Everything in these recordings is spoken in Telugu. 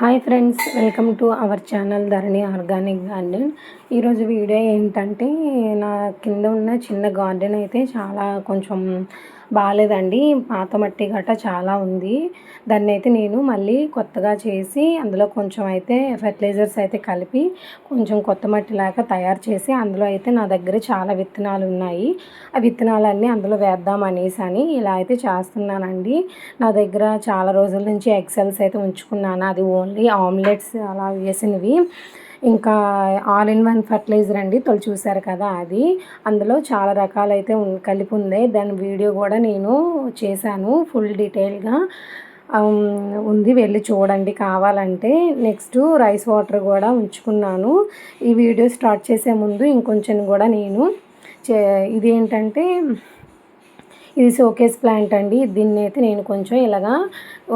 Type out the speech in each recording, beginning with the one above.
Hi friends welcome to our channel Dharani organic garden. ఈరోజు వీడియో ఏంటంటే నా కింద ఉన్న చిన్న గార్డెన్ అయితే చాలా కొంచెం బాగాలేదండి పాత మట్టి గట్ట చాలా ఉంది. దాన్ని అయితే నేను మళ్ళీ కొత్తగా చేసి అందులో కొంచెం అయితే ఫెర్టిలైజర్స్ అయితే కలిపి కొంచెం కొత్త మట్టి లాగా తయారు చేసి అందులో అయితే నా దగ్గర చాలా విత్తనాలు ఉన్నాయి. ఆ విత్తనాలన్నీ అందులో వేద్దాం అనేసి అని ఇలా అయితే చేస్తున్నానండి. నా దగ్గర చాలా రోజుల నుంచి ఎక్సెల్స్ అయితే ఉంచుకున్నాను. అది ఓన్లీ ఆమ్లెట్స్ అలా వేసినవి. ఇంకా ఆల్ ఇన్ వన్ ఫర్టిలైజర్ అండి తొలి చూశారు కదా అది. అందులో చాలా రకాలైతే కలిపి ఉంది. దాని వీడియో కూడా నేను చేశాను ఫుల్ డీటెయిల్గా. ఉంది వెళ్ళి చూడండి కావాలంటే. నెక్స్ట్ రైస్ వాటర్ కూడా ఉంచుకున్నాను. ఈ వీడియో స్టార్ట్ చేసే ముందు ఇంకొంచెం కూడా నేను చే ఇదేంటంటే ఇది షోకేస్ ప్లాంట్ అండి. దీన్ని అయితే నేను కొంచెం ఇలాగా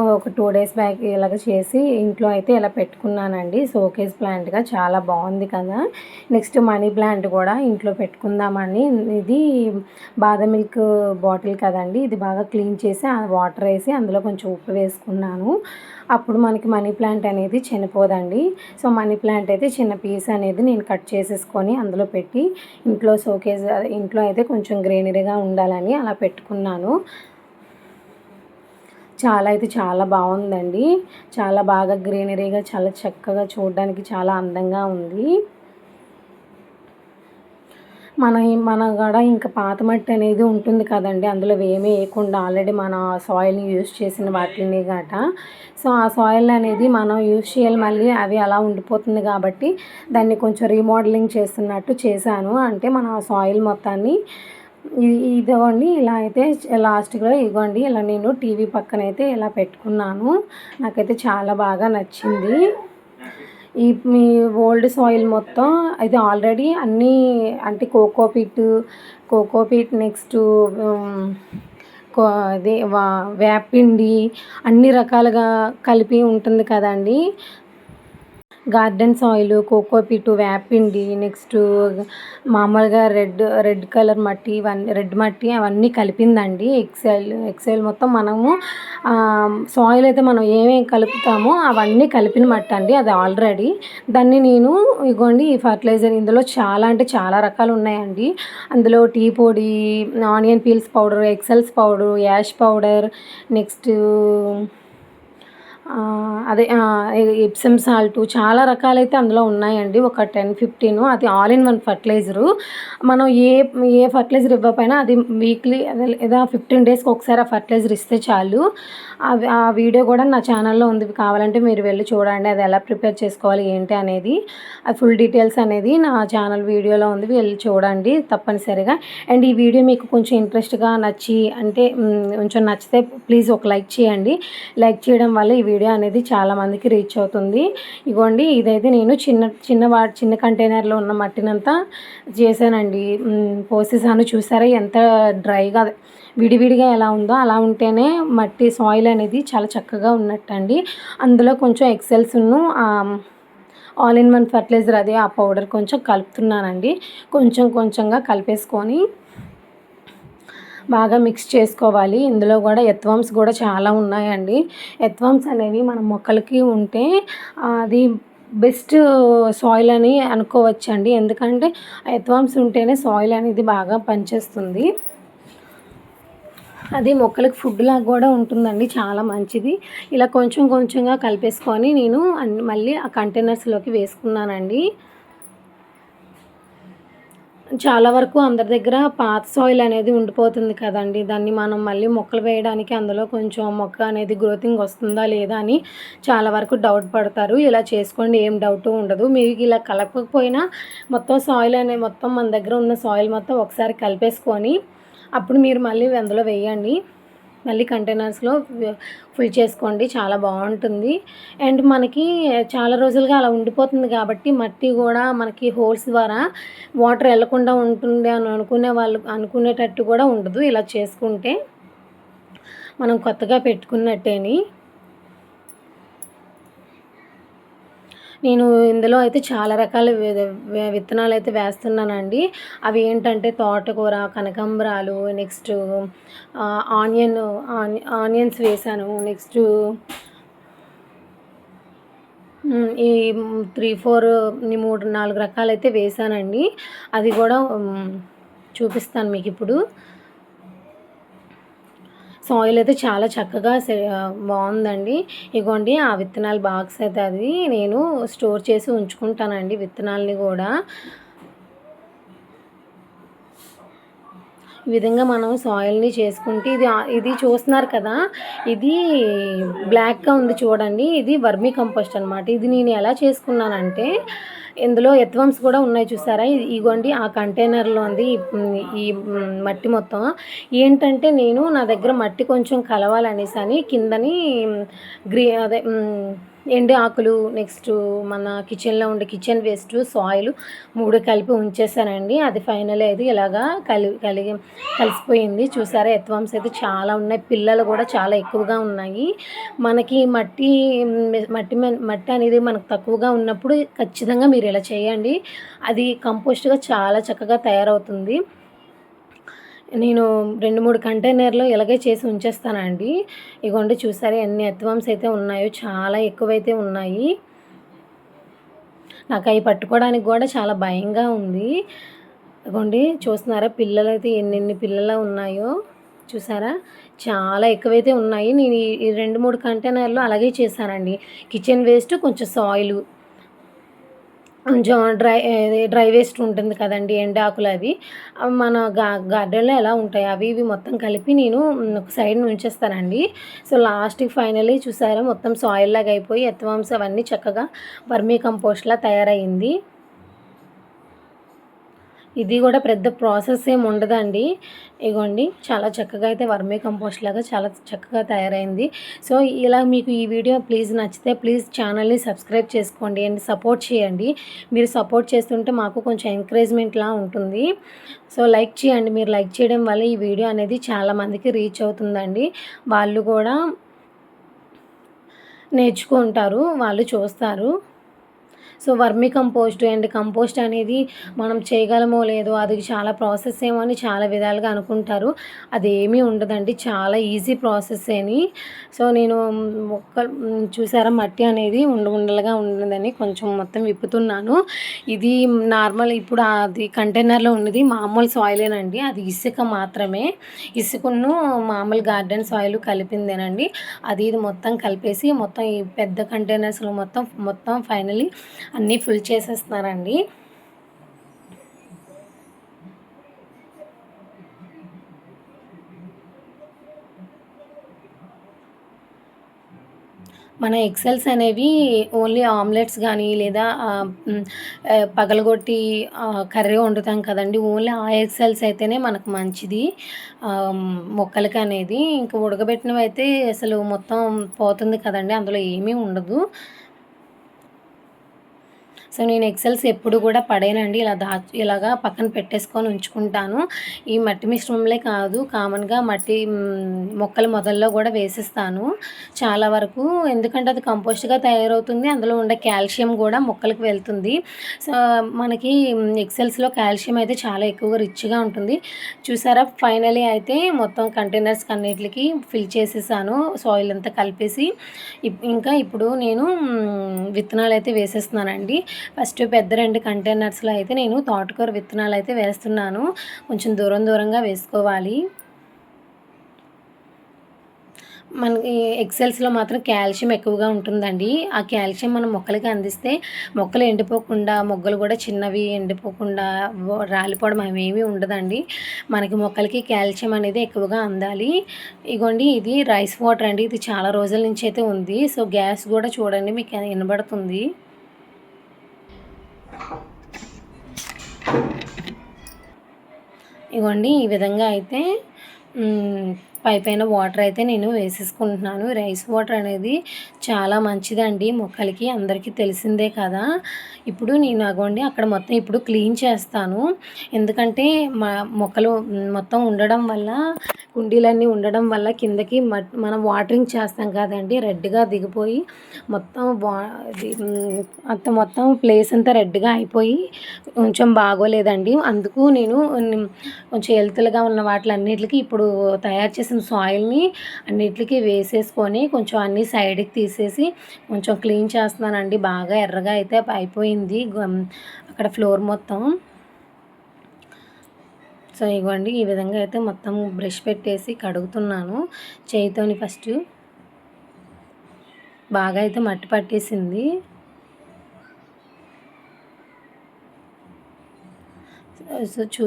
ఒక టూ డేస్ బ్యాక్ ఇలాగ చేసి ఇంట్లో అయితే ఇలా పెట్టుకున్నానండి. షోకేస్ ప్లాంట్గా చాలా బాగుంది కదా. నెక్స్ట్ మనీ ప్లాంట్ కూడా ఇంట్లో పెట్టుకుందామని. ఇది బాదం మిల్క్ బాటిల్ కదండి. ఇది బాగా క్లీన్ చేసి ఆ వాటర్ వేసి అందులో కొంచెం ఉప్పు వేసుకున్నాను. అప్పుడు మనకి మనీ ప్లాంట్ అనేది చనిపోదండి. సో మనీ ప్లాంట్ అయితే చిన్న పీస్ అనేది నేను కట్ చేసేసుకొని అందులో పెట్టి ఇంట్లో షోకేస్ ఇంట్లో అయితే కొంచెం గ్రీనరీగా ఉండాలని అలా పెట్టుకున్నాను. చాలా అయితే చాలా బాగుందండి. చాలా బాగా గ్రీనరీగా చాలా చక్కగా చూడడానికి చాలా అందంగా ఉంది. మన మన కూడా ఇంకా పాత మట్టి అనేది ఉంటుంది కదండి. అందులో ఏమీ వేయకుండా ఆల్రెడీ మన సాయిల్ని యూజ్ చేసిన వాటిని గట. సో ఆ సాయిల్ అనేది మనం యూజ్ చేయాలి మళ్ళీ అవి అలా ఉండిపోతుంది కాబట్టి దాన్ని కొంచెం రీమోడలింగ్ చేస్తున్నట్టు చేశాను. అంటే మన సాయిల్ మొత్తాన్ని ఇదిగోండి ఇలా అయితే లాస్ట్గా ఇదిగోండి ఇలా నేను టీవీ పక్కన అయితే ఇలా పెట్టుకున్నాను. నాకైతే చాలా బాగా నచ్చింది. ఈ మీ ఓల్డ్ సాయిల్ మొత్తం ఇది ఆల్రెడీ అన్నీ అంటే కోకోపీట్ కోకోపీట్ నెక్స్ట్ అదే వేపిండి అన్ని రకాలుగా కలిపి ఉంటుంది కదండి. గార్డెన్ సాయిల్ కోకోపీట్ వేపిండి నెక్స్ట్ మామూలుగా రెడ్ రెడ్ కలర్ మట్టి ఇవన్నీ రెడ్ మట్టి అవన్నీ కలిపిందండి. ఎక్సెల్ ఎక్సెల్ మొత్తం మనము సాయిల్ అయితే మనం ఏమేమి కలుపుతామో అవన్నీ కలిపిన మట్టి అండి అది ఆల్రెడీ. దాన్ని నేను ఇగోండి ఈ ఫర్టిలైజర్ ఇందులో చాలా అంటే చాలా రకాలు ఉన్నాయండి. అందులో టీ పొడి onion peels powder eggshells powder ash powder next అదే ఎప్సమ్ సాల్ట్ చాలా రకాలైతే అందులో ఉన్నాయండి. ఒక టెన్ ఫిఫ్టీన్ అది ఆల్ ఇన్ వన్ ఫర్టిలైజరు మనం ఏ ఏ ఫర్టిలైజర్ ఇవ్వకపోయినా అది వీక్లీ అదే లేదా ఫిఫ్టీన్ డేస్కి ఒకసారి ఆ ఫర్టిలైజర్ ఇస్తే చాలు. ఆ వీడియో కూడా నా ఛానల్లో ఉంది. కావాలంటే మీరు వెళ్ళి చూడండి. అది ఎలా ప్రిపేర్ చేసుకోవాలి ఏంటి అనేది. ఆ ఫుల్ డీటెయిల్స్ అనేది నా ఛానల్ వీడియోలో ఉంది. వెళ్ళి చూడండి తప్పనిసరిగా. అండ్ ఈ వీడియో మీకు కొంచెం ఇంట్రెస్ట్గా నచ్చి అంటే కొంచెం నచ్చితే ప్లీజ్ ఒక లైక్ చేయండి. లైక్ చేయడం వల్ల ఈ వీడియో అనేది చాలామందికి రీచ్ అవుతుంది. ఇగోండి ఇదైతే నేను చిన్న చిన్న వా చిన్న కంటైనర్లో ఉన్న మట్టినంతా చేశానండి. పోసేసాను. చూసారా ఎంత డ్రైగా విడివిడిగా ఎలా ఉందో? అలా ఉంటేనే మట్టి సాయిల్ అనేది చాలా చక్కగా ఉన్నట్టండి. అందులో కొంచెం ఎక్సెల్స్ను ఆల్ ఇన్ వన్ ఫర్టిలైజర్ అదే ఆ పౌడర్ కొంచెం కలుపుతున్నానండి. కొంచెం కొంచెంగా కలిపేసుకొని బాగా మిక్స్ చేసుకోవాలి. ఇందులో కూడా ఎత్వామ్స్ కూడా చాలా ఉన్నాయండి. ఎత్వామ్స్ అనేవి మన మొక్కలకి ఉంటే అది బెస్ట్ సాయిల్ అని అనుకోవచ్చండి. ఎందుకంటే ఎత్వామ్స్ ఉంటేనే సాయిల్ అనేది బాగా పనిచేస్తుంది. అది మొక్కలకు ఫుడ్ లాగా కూడా ఉంటుందండి. చాలా మంచిది. ఇలా కొంచెం కొంచెంగా కలిపేసుకొని నేను మళ్ళీ ఆ కంటైనర్స్లోకి వేసుకున్నానండి. చాలా వరకు అందరి దగ్గర పాత సాయిల్ అనేది ఉండిపోతుంది కదండి. దాన్ని మనం మళ్ళీ మొక్కలు వేయడానికి అందులో కొంచెం మొక్క అనేది గ్రోతింగ్ వస్తుందా లేదా అని చాలా వరకు డౌట్ పడతారు. ఇలా చేసుకోండి ఏం డౌట్ ఉండదు. మీకు ఇలా కలపకపోయినా మొత్తం సాయిల్ అనే మొత్తం మన దగ్గర ఉన్న సాయిల్ మొత్తం ఒకసారి కలిపేసుకొని అప్పుడు మీరు మళ్ళీ అందులో వేయండి. మళ్ళీ కంటైనర్స్లో ఫుల్ చేసుకోండి. చాలా బాగుంటుంది. అండ్ మనకి చాలా రోజులుగా అలా ఉండిపోతుంది కాబట్టి మట్టి కూడా మనకి హోల్స్ ద్వారా వాటర్ వెళ్ళకుండా ఉంటుంది అని అనుకునే వాళ్ళు అనుకునేటట్టు కూడా ఉండదు. ఇలా చేసుకుంటే మనం కొత్తగా పెట్టుకున్నట్టేని. నేను ఇందులో అయితే చాలా రకాల విత్తనాలు అయితే వేస్తున్నానండి. అవి ఏంటంటే తోటకూర కనకాంబరాలు నెక్స్ట్ ఆనియన్ ఆనియన్స్ వేసాను. నెక్స్ట్ ఈ త్రీ ఫోర్ ఈ మూడు నాలుగు రకాలైతే వేసానండి. అది కూడా చూపిస్తాను మీకు ఇప్పుడు. సాయిల్ అయితే చాలా చక్కగా బాగుందండి. ఇగోండి ఆ విత్తనాల బాక్స్ అయితే అది నేను స్టోర్ చేసి ఉంచుకుంటానండి విత్తనాలని కూడా. ఈ విధంగా మనం సాయిల్ని చేసుకుంటే ఇది ఇది చూస్తున్నారు కదా ఇది బ్లాక్గా ఉంది చూడండి ఇది వర్మీ కంపోస్ట్ అనమాట ఇది నేను ఎలా చేసుకున్నానంటే ఇందులో ఎత్వమ్స్ కూడా ఉన్నాయి చూసారా? ఇది ఇగోండి ఆ కంటైనర్లో ఉంది ఈ- మట్టి మొత్తం. ఏంటంటే నేను నా దగ్గర మట్టి కొంచెం కలవాలనేసి అని కిందని గ్రీ అదే ఎండు ఆకులు నెక్స్ట్ మన కిచెన్లో ఉండే కిచెన్ వేస్ట్ సాయిల్ మూడు కలిపి ఉంచేసానండి అది ఫైనల్ అయితే ఇలాగా కలి కలిగి కలిసిపోయింది. చూసారా ఎత్వామ్స్ అయితే చాలా ఉన్నాయి. పిల్లలు కూడా చాలా ఎక్కువగా ఉన్నాయి. మనకి మట్టి మట్టి మట్టి అనేది మనకు తక్కువగా ఉన్నప్పుడు ఖచ్చితంగా మీరు ఇలా చేయండి. అది కంపోస్ట్గా చాలా చక్కగా తయారవుతుంది. నేను రెండు మూడు కంటైనర్లో ఇలాగే చేసి ఉంచేస్తానండి. ఇగోండి చూసారా ఎన్ని ఎత్వామ్స్ అయితే ఉన్నాయో చాలా ఎక్కువైతే ఉన్నాయి. నాకు అవి పట్టుకోవడానికి కూడా చాలా భయంగా ఉంది. ఇగోండి చూస్తున్నారా పిల్లలు అయితే ఎన్ని పిల్లలు ఉన్నాయో. చూసారా చాలా ఎక్కువైతే ఉన్నాయి. నేను ఈ- రెండు మూడు కంటైనర్లు అలాగే చేశానండి. కిచెన్ వేస్ట్ కొంచెం సాయిల్. కొంచెం డ్రై డ్రై వేస్ట్ ఉంటుంది కదండి ఎండాకులు అవి. మన గా గార్డెన్లో ఎలా ఉంటాయి అవి ఇవి మొత్తం కలిపి నేను ఒక సైడ్ ఉంచేస్తానండి సో లాస్ట్కి ఫైనలీ చూసారా మొత్తం సాయిల్ లాగా అయిపోయి ఎత్వాంస్ అవన్నీ చక్కగా వర్మీ కంపోస్ట్లా తయారైంది ఇది కూడా పెద్ద ప్రాసెస్ ఏమి ఉండదండి. ఇగోండి చాలా చక్కగా అయితే వర్మీ కంపోస్ట్ లాగా చాలా చక్కగా తయారైంది. సో ఇలా మీకు ఈ వీడియో ప్లీజ్ నచ్చితే ప్లీజ్ ఛానల్ని సబ్స్క్రైబ్ చేసుకోండి అండ్ సపోర్ట్ చేయండి. మీరు సపోర్ట్ చేస్తుంటే మాకు కొంచెం ఎంకరేజ్మెంట్లా ఉంటుంది. సో లైక్ చేయండి. మీరు లైక్ చేయడం వల్ల ఈ వీడియో అనేది చాలామందికి రీచ్ అవుతుందండి. వాళ్ళు కూడా నేర్చుకుంటారు వాళ్ళు చూస్తారు. So vermi compost and compost అనేది మనం చేయగలమో లేదో అది చాలా ప్రాసెస్ ఏమో అని చాలా విధాలుగా అనుకుంటారు. అది ఏమీ ఉండదండి. చాలా ఈజీ ప్రాసెస్ అని. సో నేను మొక్క చూసారా మట్టి అనేది ఉండ ఉండలుగా ఉండదని కొంచెం మొత్తం విప్పుతున్నాను. ఇది నార్మల్ ఇప్పుడు అది కంటైనర్లో ఉన్నది మామూలు సాయిలేనండి. అది ఇసుక మాత్రమే. ఇసుకను మామూలు గార్డెన్ సాయిల్ కలిపిందేనండి. అది ఇది మొత్తం కలిపేసి మొత్తం ఈ పెద్ద కంటైనర్స్లో మొత్తం మొత్తం ఫైనలీ అన్నీ ఫుల్ చేసేస్తున్నారండి. మన ఎక్సెల్స్ అనేవి ఓన్లీ ఆమ్లెట్స్ కానీ లేదా పగలగొట్టి కర్రీ వండుతాం కదండి. ఓన్లీ ఆ ఎక్సెల్స్ అయితేనే మనకు మంచిది. మొక్కలకి అనేది. ఇంకా ఉడకబెట్టినవి అయితే అసలు మొత్తం పోతుంది కదండి. అందులో ఏమీ ఉండదు. సో నేను ఎక్సెల్స్ ఎప్పుడు కూడా పడేనండి. ఇలా దా ఇలాగా పక్కన పెట్టేసుకొని ఉంచుకుంటాను. ఈ మట్టి మిశ్రమంలే కాదు కామన్గా మట్టి మొక్కలు మొక్కల మొదల్లో కూడా వేసిస్తాను. చాలా వరకు ఎందుకంటే అది కంపోస్ట్గా తయారవుతుంది. అందులో ఉండే కాల్షియం కూడా మొక్కలకు వెళ్తుంది. సో మనకి ఎక్సెల్స్లో కాల్షియం అయితే చాలా ఎక్కువగా రిచ్గా ఉంటుంది. చూసారా? ఫైనలీ అయితే మొత్తం కంటైనర్స్ అన్నిటికి ఫిల్ చేసేసాను. సాయిల్ అంతా కలిపేసి. ఇప్- ఇంకా ఇప్పుడు నేను విత్తనాలు అయితే వేసేస్తున్నానండి. ఫస్ట్ పెద్ద రెండు కంటైనర్స్లో అయితే నేను తోటకూర విత్తనాలు అయితే వేస్తున్నాను. కొంచెం దూరం దూరంగా వేసుకోవాలి. మనకి ఎక్సెల్స్లో మాత్రం కాల్షియం ఎక్కువగా ఉంటుందండి. ఆ కాల్షియం మనం మొక్కలకి అందిస్తే మొక్కలు ఎండిపోకుండా మొగ్గలు కూడా చిన్నవి ఎండిపోకుండా రాలిపోవడం అవేమీ ఉండదండి. మనకి మొక్కలకి కాల్షియం అనేది ఎక్కువగా అందాలి. ఇగోండి ఇది రైస్ వాటర్ అండి. ఇది చాలా రోజుల నుంచి అయితే ఉంది. సో గ్యాస్ కూడా చూడండి మీకు వినబడుతుంది. ఇగోండి ఈ విధంగా అయితే పై పైన వాటర్ అయితే నేను వేసేసుకుంటున్నాను. రైస్ వాటర్ అనేది చాలా మంచిదండి. మొక్కలకి అందరికీ తెలిసిందే కదా. ఇప్పుడు నేను అగోండి అక్కడ మొత్తం ఇప్పుడు క్లీన్ చేస్తాను. ఎందుకంటే మా మొక్కలు మొత్తం ఉండడం వల్ల కుండీలన్నీ ఉండడం వల్ల కిందకి మట్ మనం వాటరింగ్ చేస్తాం కదండి రెడ్గా దిగిపోయి మొత్తం అంత మొత్తం ప్లేస్ అంతా రెడ్గా అయిపోయి కొంచెం బాగోలేదండి. అందుకు నేను కొంచెం ఎలుతులుగా ఉన్న వాటిలన్నిటికీ ఇప్పుడు తయారు చేసిన వేసిన సాయిల్ని అన్నిటికీ వేసేసుకొని కొంచెం అన్ని సైడ్కి తీసేసి కొంచెం క్లీన్ చేస్తున్నానండి. బాగా ఎర్రగా అయితే అయిపోయింది. అక్కడ ఫ్లోర్ మొత్తం. సో ఇవ్వండి ఈ విధంగా అయితే మొత్తం బ్రష్ పెట్టేసి కడుగుతున్నాను. చేయితోని ఫస్ట్ బాగా అయితే మట్టి పట్టేసింది. సో చూ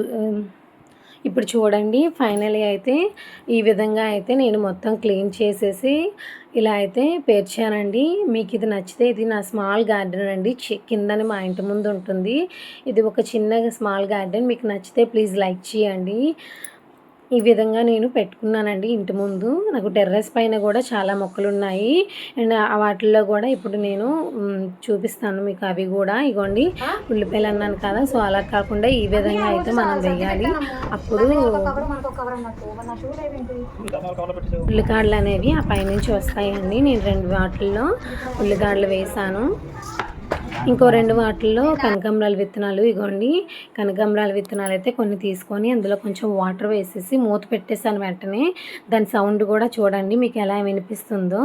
ఇప్పుడు చూడండి ఫైనలీ అయితే ఈ విధంగా అయితే నేను మొత్తం క్లీన్ చేసేసి ఇలా అయితే పేర్చానండి. మీకు ఇది నచ్చితే ఇది నా స్మాల్ గార్డెన్ అండి. కిందని మా ఇంటి ముందు ఉంటుంది. ఇది ఒక చిన్న స్మాల్ గార్డెన్ మీకు నచ్చితే ప్లీజ్ లైక్ చేయండి. ఈ విధంగా నేను పెట్టుకున్నానండి ఇంటి ముందు. నాకు టెర్రస్ పైన కూడా చాలా మొక్కలు ఉన్నాయి అండ్ వాటిల్లో కూడా ఇప్పుడు నేను చూపిస్తాను మీకు అవి కూడా. ఇగోండి ఉల్లిపాయలు అన్నాను కదా సో అలా కాకుండా ఈ విధంగా అయితే మనం వేయాలి. అప్పుడు ఉల్లికాడలు అనేవి ఆ పైనుంచి వస్తాయండి. నేను రెండు వాటిల్లో ఉల్లికాడలు వేసాను. ఇంకో రెండు వాటిల్లో కనకాంబరాల విత్తనాలు ఇగోండి. కనకాంబరాల విత్తనాలు అయితే కొన్ని తీసుకొని అందులో కొంచెం వాటర్ వేసేసి మూత పెట్టేసాను వెంటనే. దాని సౌండ్ కూడా చూడండి మీకు ఎలా వినిపిస్తుందో.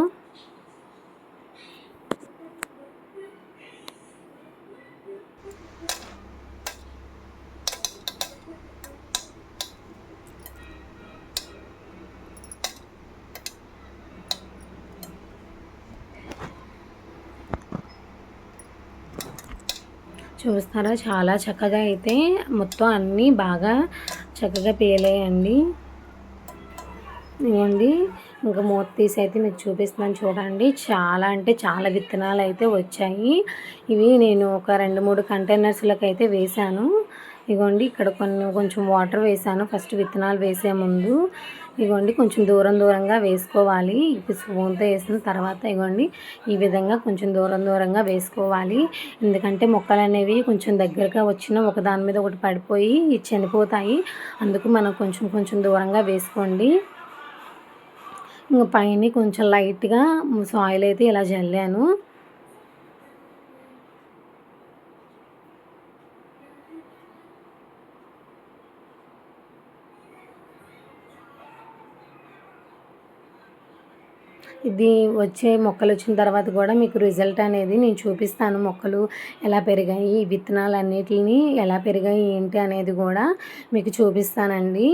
చూస్తారా? చాలా చక్కగా అయితే మొత్తం అన్నీ బాగా చక్కగా పేలేయండి. ఇవ్వండి. ఇంకా మూత తీసి అయితే మీకు చూపిస్తున్నాను చూడండి. చాలా అంటే చాలా విత్తనాలు అయితే వచ్చాయి. ఇవి నేను ఒక రెండు మూడు కంటైనర్స్లకు అయితే వేశాను. ఇగోండి ఇక్కడ కొన్ని కొంచెం వాటర్ వేసాను. ఫస్ట్ విత్తనాలు వేసే ముందు ఇగోండి కొంచెం దూరం దూరంగా వేసుకోవాలి. ఇప్పుడు స్పూన్తో వేసిన తర్వాత ఇగోండి ఈ విధంగా కొంచెం దూరం దూరంగా వేసుకోవాలి. ఎందుకంటే మొక్కలు అనేవి కొంచెం దగ్గరగా వచ్చిన ఒకదాని మీద ఒకటి పడిపోయి చనిపోతాయి. అందుకు మనం కొంచెం కొంచెం దూరంగా వేసుకోండి. ఇంకా పైన కొంచెం లైట్గా సాయిల్ అయితే ఇలా జల్లాను. ఇది వచ్చే మొక్కలు వచ్చిన తర్వాత కూడా మీకు రిజల్ట్ అనేది నేను చూపిస్తాను. మొక్కలు ఎలా పెరిగాయి విత్తనాలు అన్నిటిని ఎలా పెరిగాయి ఏంటి అనేది కూడా మీకు చూపిస్తానండి.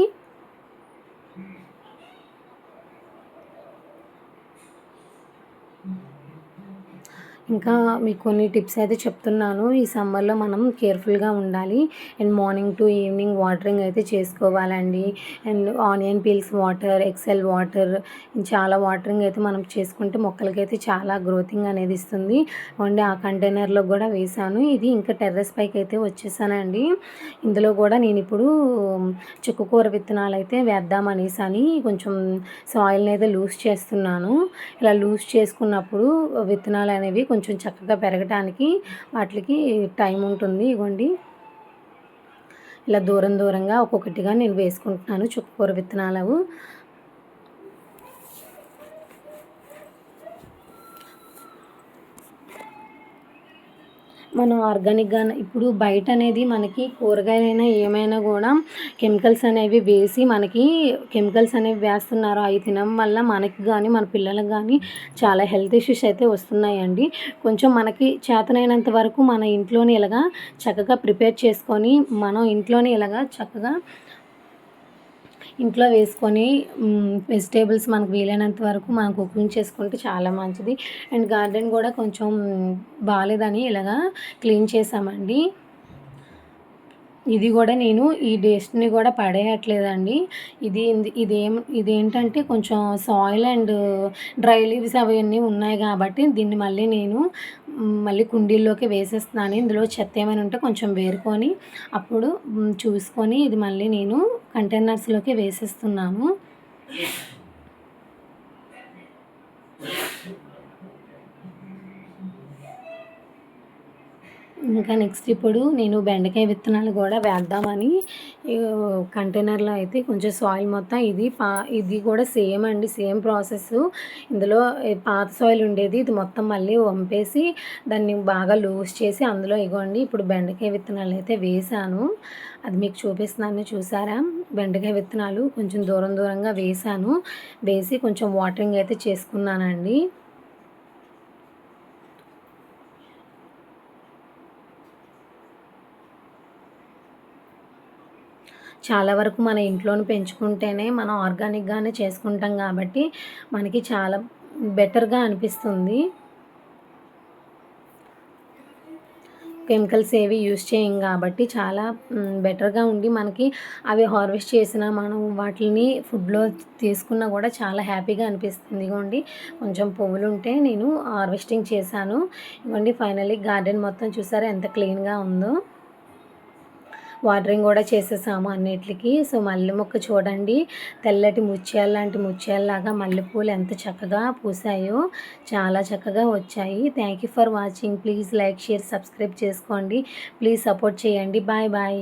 ఇంకా మీకు కొన్ని టిప్స్ అయితే చెప్తున్నాను. ఈ సమ్మర్లో మనం కేర్ఫుల్గా ఉండాలి. And morning to evening watering అయితే చేసుకోవాలండి. And onion peels water eggshell water చాలా వాటరింగ్ అయితే మనం చేసుకుంటే మొక్కలకైతే చాలా గ్రోతింగ్ అనేది ఇస్తుంది. అండ్ ఆ కంటైనర్లో కూడా వేసాను ఇది ఇంకా టెర్రస్ పైకి అయితే వచ్చేసానండి. ఇందులో కూడా నేను ఇప్పుడు చుక్కకూర విత్తనాలు అయితే వేద్దామనేసి అని కొంచెం సాయిల్ని అయితే లూజ్ చేస్తున్నాను. ఇలా లూజ్ చేసుకున్నప్పుడు విత్తనాలు అనేవి కొంచెం కొంచెం చక్కగా పెరగటానికి వాటికి టైం ఉంటుంది. ఇవ్వండి. ఇలా దూరం దూరంగా ఒక్కొక్కటిగా నేను వేసుకుంటున్నాను. చుక్కకూర విత్తనాలు మనం ఆర్గానిక్గా ఇప్పుడు బయట అనేది మనకి కూరగాయలైనా ఏమైనా కూడా కెమికల్స్ అనేవి వేసి మనకి కెమికల్స్ అనేవి వేస్తున్నారు. అవి తినడం వల్ల మనకి కానీ మన పిల్లలకు కానీ చాలా హెల్త్ ఇష్యూస్ అయితే వస్తున్నాయండి. కొంచెం మనకి చేతనైనంత వరకు మన ఇంట్లోనే ఇలాగా చక్కగా ప్రిపేర్ చేసుకొని మనం ఇంట్లోనే ఇలాగా చక్కగా ఇంట్లో వేసుకొని వెజిటేబుల్స్ మనకు వీలైనంత వరకు మనం కుకింగ్ చేసుకుంటే చాలా మంచిది. అండ్ గార్డెన్ కూడా కొంచెం బాగాలేదని ఇలాగా క్లీన్ చేసామండి ఇది కూడా నేను ఈ డేస్ట్ని కూడా పడేయట్లేదండి. ఇది ఇదేం ఇదేంటంటే కొంచెం సాయిల్ అండ్ డ్రై లీవ్స్ అవన్నీ ఉన్నాయి కాబట్టి దీన్ని మళ్ళీ నేను మళ్ళీ కుండీల్లోకి వేసేస్తున్నాను. ఇందులో చెత్త ఏమైనా ఉంటే కొంచెం వేరుకొని అప్పుడు చూసుకొని ఇది మళ్ళీ నేను కంటైనర్స్లోకి వేసేస్తున్నాము. ఇంకా నెక్స్ట్ ఇప్పుడు నేను బెండకాయ విత్తనాలు కూడా వేద్దామని కంటైనర్లో అయితే కొంచెం సాయిల్ మొత్తం ఇది పా ఇది కూడా సేమ్ అండి సేమ్ ప్రాసెస్ ఇందులో పాత సాయిల్ ఉండేది ఇది మొత్తం మళ్ళీ వంపేసి దాన్ని బాగా లూజ్ చేసి అందులో ఇగోండి ఇప్పుడు బెండకాయ విత్తనాలు అయితే వేసాను. అది మీకు చూపిస్తున్నాను చూసారా? బెండకాయ విత్తనాలు కొంచెం దూరం దూరంగా వేసాను. వేసి కొంచెం వాటరింగ్ అయితే చేసుకున్నానండి. చాలా వరకు మన ఇంట్లోనే పెంచుకుంటేనే మనం ఆర్గానిక్గానే చేసుకుంటాం కాబట్టి మనకి చాలా బెటర్గా అనిపిస్తుంది. కెమికల్స్ ఏవి యూస్ చేయం కాబట్టి చాలా బెటర్గా ఉండి మనకి అవి హార్వెస్ట్ చేసిన మనం వాటిని ఫుడ్లో తీసుకున్నా కూడా చాలా హ్యాపీగా అనిపిస్తుంది. ఇవ్వండి కొంచెం పువ్వులు ఉంటే నేను హార్వెస్టింగ్ చేశాను. ఇవ్వండి ఫైనల్లీ గార్డెన్ మొత్తం చూసారా ఎంత క్లీన్గా ఉందో. వాటరింగ్ కూడా చేసేసాము అన్నిటికీ. సో మల్లె మొక్క చూడండి. తెల్లటి ముత్యాల లాంటి ముత్యాలలాగా మల్లెపూలు ఎంత చక్కగా పూసాయో చాలా చక్కగా వచ్చాయి. Thank you for watching please like share subscribe చేసుకోండి. ప్లీజ్ సపోర్ట్ చేయండి. Bye bye